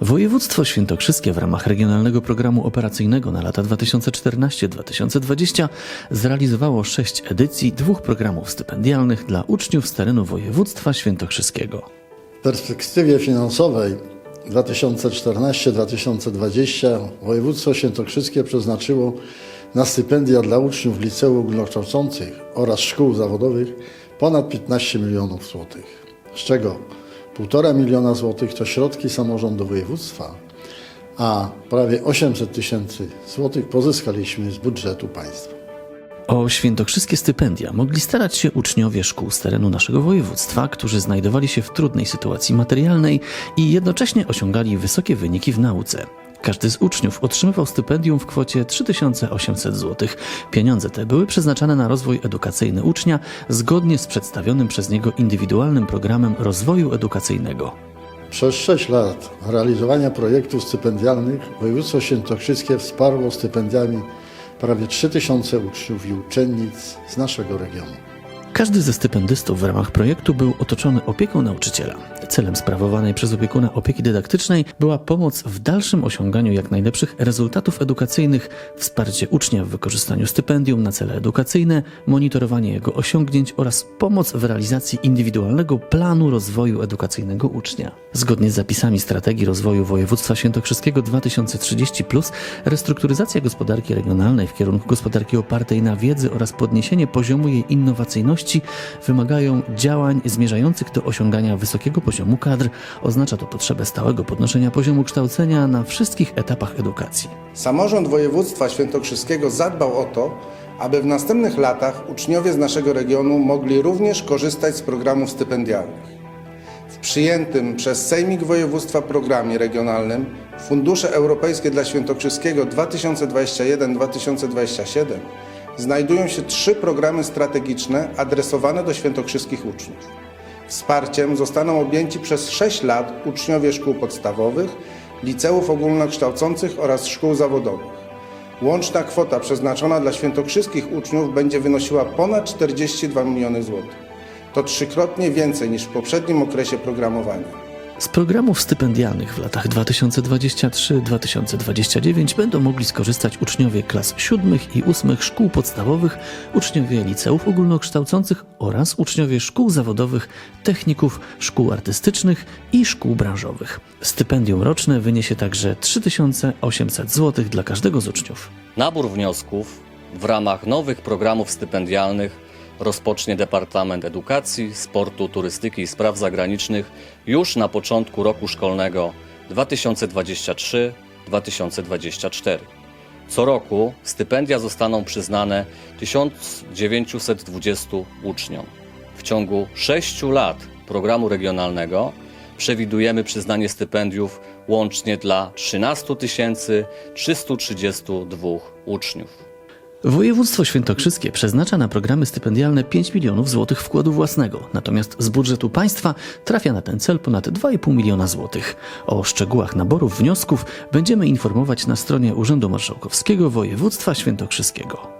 Województwo Świętokrzyskie w ramach Regionalnego Programu Operacyjnego na lata 2014-2020 zrealizowało sześć edycji dwóch programów stypendialnych dla uczniów z terenu województwa świętokrzyskiego. W perspektywie finansowej 2014-2020 województwo świętokrzyskie przeznaczyło na stypendia dla uczniów liceów ogólnokształcących oraz szkół zawodowych ponad 15 milionów złotych, z czego 1,5 miliona złotych to środki samorządu województwa, a prawie 800 tysięcy złotych pozyskaliśmy z budżetu państwa. O świętokrzyskie stypendia mogli starać się uczniowie szkół z terenu naszego województwa, którzy znajdowali się w trudnej sytuacji materialnej i jednocześnie osiągali wysokie wyniki w nauce. Każdy z uczniów otrzymywał stypendium w kwocie 3800 zł. Pieniądze te były przeznaczane na rozwój edukacyjny ucznia zgodnie z przedstawionym przez niego indywidualnym programem rozwoju edukacyjnego. Przez 6 lat realizowania projektów stypendialnych województwo świętokrzyskie wsparło stypendiami prawie 3000 uczniów i uczennic z naszego regionu. Każdy ze stypendystów w ramach projektu był otoczony opieką nauczyciela. Celem sprawowanej przez opiekuna opieki dydaktycznej była pomoc w dalszym osiąganiu jak najlepszych rezultatów edukacyjnych, wsparcie ucznia w wykorzystaniu stypendium na cele edukacyjne, monitorowanie jego osiągnięć oraz pomoc w realizacji indywidualnego planu rozwoju edukacyjnego ucznia. Zgodnie z zapisami strategii rozwoju województwa świętokrzyskiego 2030, restrukturyzacja gospodarki regionalnej w kierunku gospodarki opartej na wiedzy oraz podniesienie poziomu jej innowacyjności wymagają działań zmierzających do osiągania wysokiego poziomu kadr. Oznacza to potrzebę stałego podnoszenia poziomu kształcenia na wszystkich etapach edukacji. Samorząd województwa świętokrzyskiego zadbał o to, aby w następnych latach uczniowie z naszego regionu mogli również korzystać z programów stypendialnych. W przyjętym przez Sejmik Województwa programie regionalnym Fundusze Europejskie dla Świętokrzyskiego 2021-2027 znajdują się trzy programy strategiczne adresowane do świętokrzyskich uczniów. Wsparciem zostaną objęci przez 6 lat uczniowie szkół podstawowych, liceów ogólnokształcących oraz szkół zawodowych. Łączna kwota przeznaczona dla świętokrzyskich uczniów będzie wynosiła ponad 42 miliony złotych. To trzykrotnie więcej niż w poprzednim okresie programowania. Z programów stypendialnych w latach 2023-2029 będą mogli skorzystać uczniowie klas siódmych i ósmych szkół podstawowych, uczniowie liceów ogólnokształcących oraz uczniowie szkół zawodowych, techników, szkół artystycznych i szkół branżowych. Stypendium roczne wyniesie także 3800 zł dla każdego z uczniów. Nabór wniosków w ramach nowych programów stypendialnych rozpocznie Departament Edukacji, Sportu, Turystyki i Spraw Zagranicznych już na początku roku szkolnego 2023-2024. Co roku stypendia zostaną przyznane 1920 uczniom. W ciągu 6 lat programu regionalnego przewidujemy przyznanie stypendiów łącznie dla 13 332 uczniów. Województwo Świętokrzyskie przeznacza na programy stypendialne 5 milionów złotych wkładu własnego, natomiast z budżetu państwa trafia na ten cel ponad 2,5 miliona złotych. O szczegółach naborów wniosków będziemy informować na stronie Urzędu Marszałkowskiego Województwa Świętokrzyskiego.